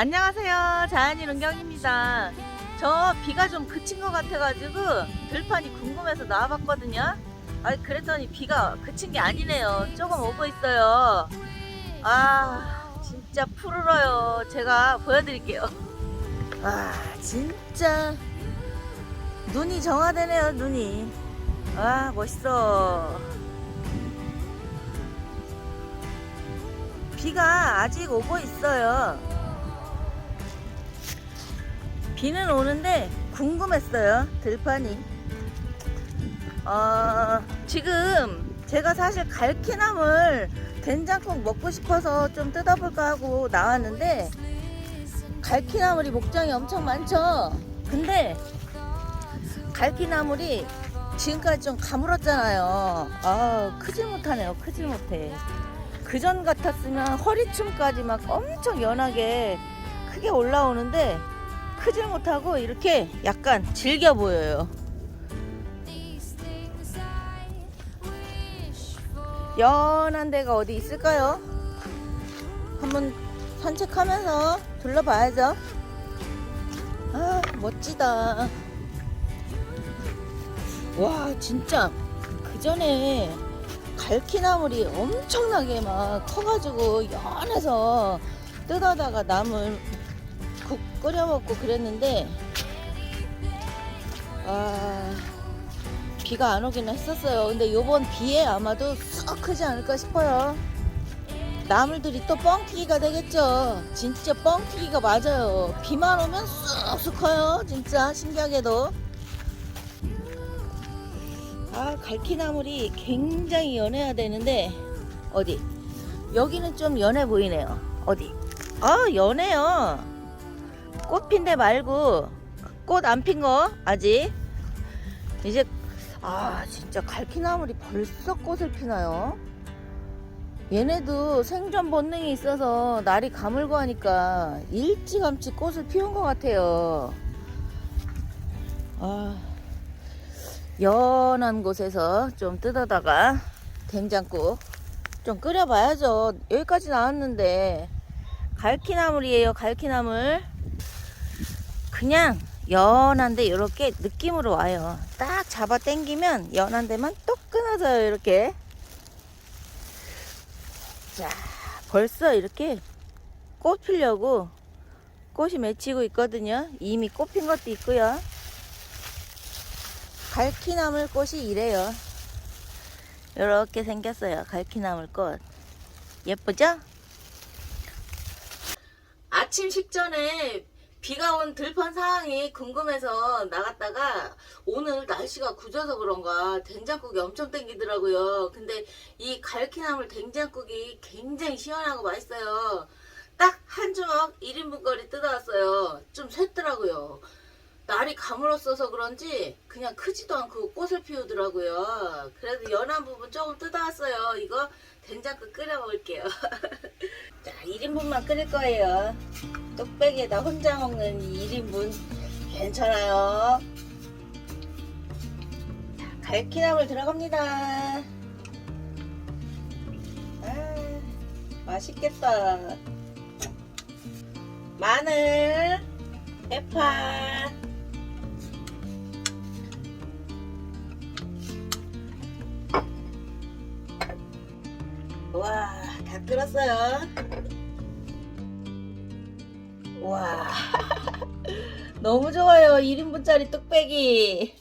안녕하세요. 자연이 은경입니다. 저 비가 좀 그친 것 같아가지고 들판이 궁금해서 나와봤거든요. 아, 그랬더니 비가 그친 게 아니네요. 조금 오고 있어요. 아, 진짜 푸르러요. 제가 보여드릴게요. 아, 진짜 눈이 정화되네요. 눈이. 아, 멋있어. 비가 아직 오고 있어요. 비는 오는데 궁금했어요 들판이. 어, 지금 제가 사실 갈퀴나물 된장국 먹고 싶어서 좀 뜯어볼까 하고 나왔는데 갈퀴나물이 목장이 엄청 많죠? 근데 갈퀴나물이 지금까지 좀 가물었잖아요. 아 크질 못하네요 크질 못해. 그전 같았으면 허리춤까지 막 엄청 연하게 크게 올라오는데 크질 못하고 이렇게 약간 질겨 보여요. 연한 데가 어디 있을까요? 한번 산책하면서 둘러봐야죠. 아, 멋지다. 와, 진짜 그 전에 갈퀴나물이 엄청나게 막 커가지고 연해서 뜯어다가 나물 국 끓여 먹고 그랬는데 아 비가 안 오긴 했었어요. 근데 요번 비에 아마도 썩 크지 않을까 싶어요. 나물들이 또 뻥튀기가 되겠죠. 진짜 뻥튀기가 맞아요. 비만 오면 쑥쑥 커요. 진짜 신기하게도. 아 갈퀴나물이 굉장히 연해야 되는데 어디? 여기는 좀 연해 보이네요. 어디? 아 연해요 꽃 핀데 말고 꽃 안 핀 거 아직? 이제 아 진짜 갈퀴나물이 벌써 꽃을 피나요? 얘네도 생존 본능이 있어서 날이 가물고 하니까 일찌감치 꽃을 피운 것 같아요. 아 연한 곳에서 좀 뜯어다가 된장국 좀 끓여봐야죠. 여기까지 나왔는데 갈퀴나물이에요 갈퀴나물 그냥 연한데 이렇게 느낌으로 와요. 딱 잡아 당기면 연한 데만 똑 끊어져요. 이렇게. 자, 벌써 이렇게 꽃 피려고 꽃이 맺히고 있거든요. 이미 꽃 핀 것도 있고요. 갈퀴나물 꽃이 이래요. 이렇게 생겼어요. 갈퀴나물 꽃. 예쁘죠? 아침 식전에 비가 온 들판 상황이 궁금해서 나갔다가 오늘 날씨가 굳어서 그런가 된장국이 엄청 땡기더라고요. 근데 이 갈퀴나물 된장국이 굉장히 시원하고 맛있어요. 딱 한 주먹 1인분 거리 뜯어왔어요. 좀 샜더라고요. 날이 가물었어서 그런지 그냥 크지도 않고 꽃을 피우더라고요. 그래도 연한 부분 조금 뜯어왔어요. 이거 된장국 끓여 먹을게요. 자, 1인분만 끓일 거예요. 뚝배기에다 혼자 먹는 이 1인분 괜찮아요. 자, 갈퀴나물 들어갑니다. 아, 맛있겠다. 마늘, 대파, 와, 다 끓었어요. 와, 너무 좋아요. 1인분짜리 뚝배기.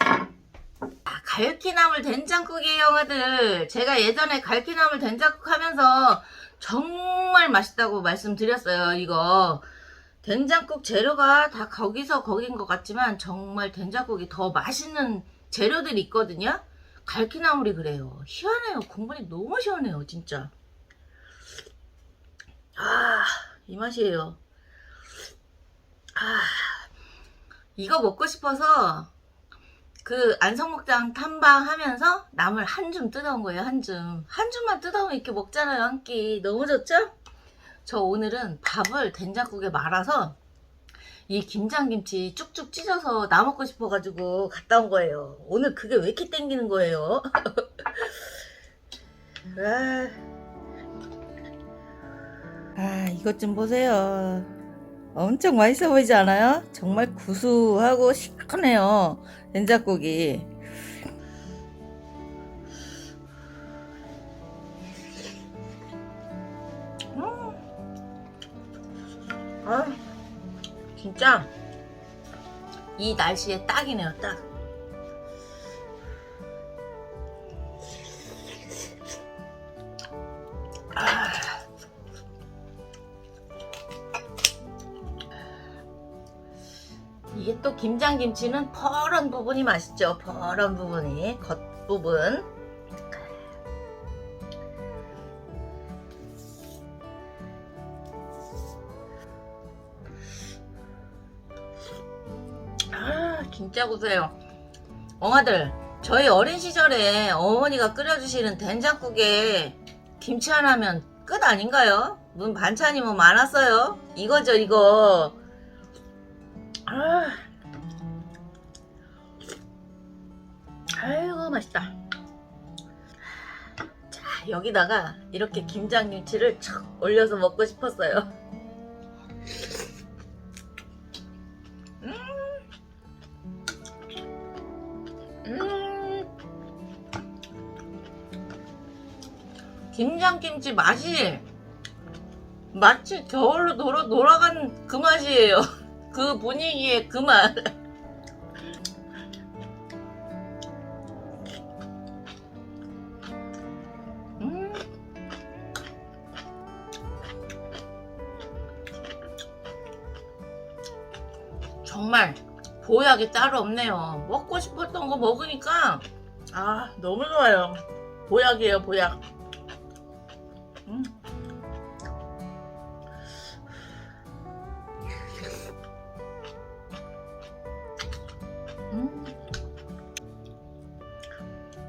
아, 갈퀴나물 된장국이에요, 형아들. 제가 예전에 갈퀴나물 된장국 하면서 정말 맛있다고 말씀드렸어요, 이거. 된장국 재료가 다 거기서 거긴 것 같지만 정말 된장국이 더 맛있는 재료들이 있거든요. 갈퀴나물이 그래요. 희한해요. 국물이 너무 시원해요, 진짜. 아, 이 맛이에요. 아, 이거 먹고 싶어서 그 안성목장 탐방하면서 나물 한 줌 뜯어온 거예요, 한 줌. 한 줌만 뜯어오면 이렇게 먹잖아요, 한 끼. 너무 좋죠? 저 오늘은 밥을 된장국에 말아서 이 김장김치 쭉쭉 찢어서 나 먹고 싶어가지고 갔다 온 거예요. 오늘 그게 왜 이렇게 땡기는 거예요? 아, 아, 이것 좀 보세요. 엄청 맛있어 보이지 않아요? 정말 구수하고 시원해요. 된장국이. 음. 아, 진짜 이 날씨에 딱이네요, 딱. 이게 또 김장김치는 퍼런 부분이 맛있죠. 퍼런 부분이 겉부분. 아 진짜 구세요. 엄마들 저희 어린 시절에 어머니가 끓여주시는 된장국에 김치 하나면 끝 아닌가요? 문 반찬이 뭐 많았어요. 이거죠 이거. 아, 아이고 맛있다. 자 여기다가 이렇게 김장 김치를 촥 올려서 먹고 싶었어요. 음, 음, 김장 김치 맛이 마치 겨울로 돌아, 돌아간 그 맛이에요. 그 분위기의 그 맛. 음. 정말 보약이 따로 없네요. 먹고 싶었던 거 먹으니까 아 너무 좋아요. 보약이에요 보약. 음. 음.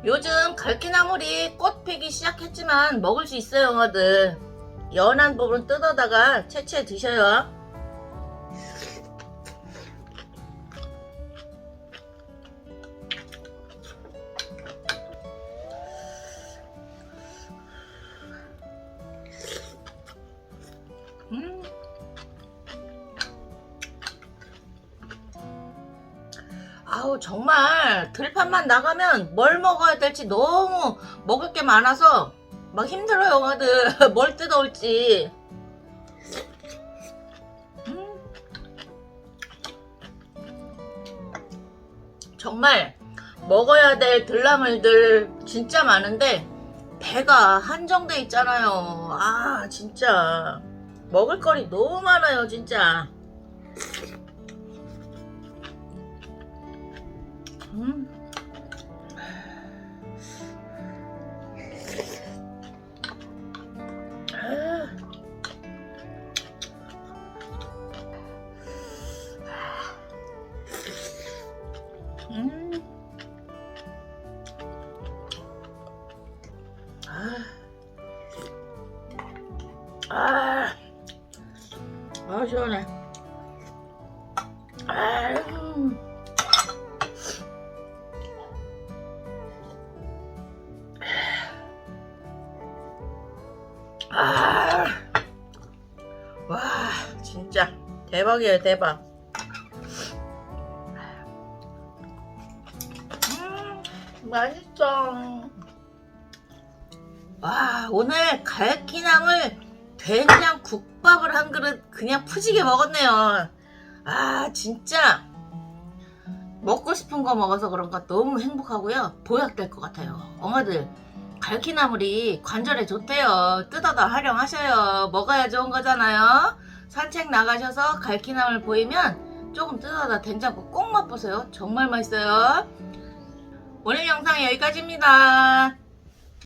요즘 갈퀴나물이 꽃 피기 시작했지만 먹을 수 있어요, 영아들. 연한 부분 뜯어다가 채채 드셔요. 아우 정말. 들판만 나가면 뭘 먹어야 될지 너무 먹을 게 많아서 막 힘들어요 영아들. 뭘 뜯어올지. 음. 정말 먹어야 될 들나물들 진짜 많은데 배가 한정돼 있잖아요. 아 진짜. 먹을 거리 너무 많아요 진짜 음. 아. 음. 아. 아. 아, 시원해. 아, 음. 대박이에요, 대박. 음, 맛있어. 와, 오늘 갈퀴나물 된장 국밥을 한 그릇 그냥 푸지게 먹었네요. 아, 진짜 먹고 싶은 거 먹어서 그런가 너무 행복하고요. 보약될 것 같아요. 엄마들, 갈퀴나물이 관절에 좋대요. 뜯어다 활용하셔요. 먹어야 좋은 거잖아요. 산책 나가셔서 갈퀴나물 보이면 조금 뜯어다 된장국 꼭 맛보세요. 정말 맛있어요. 오늘 영상 여기까지입니다.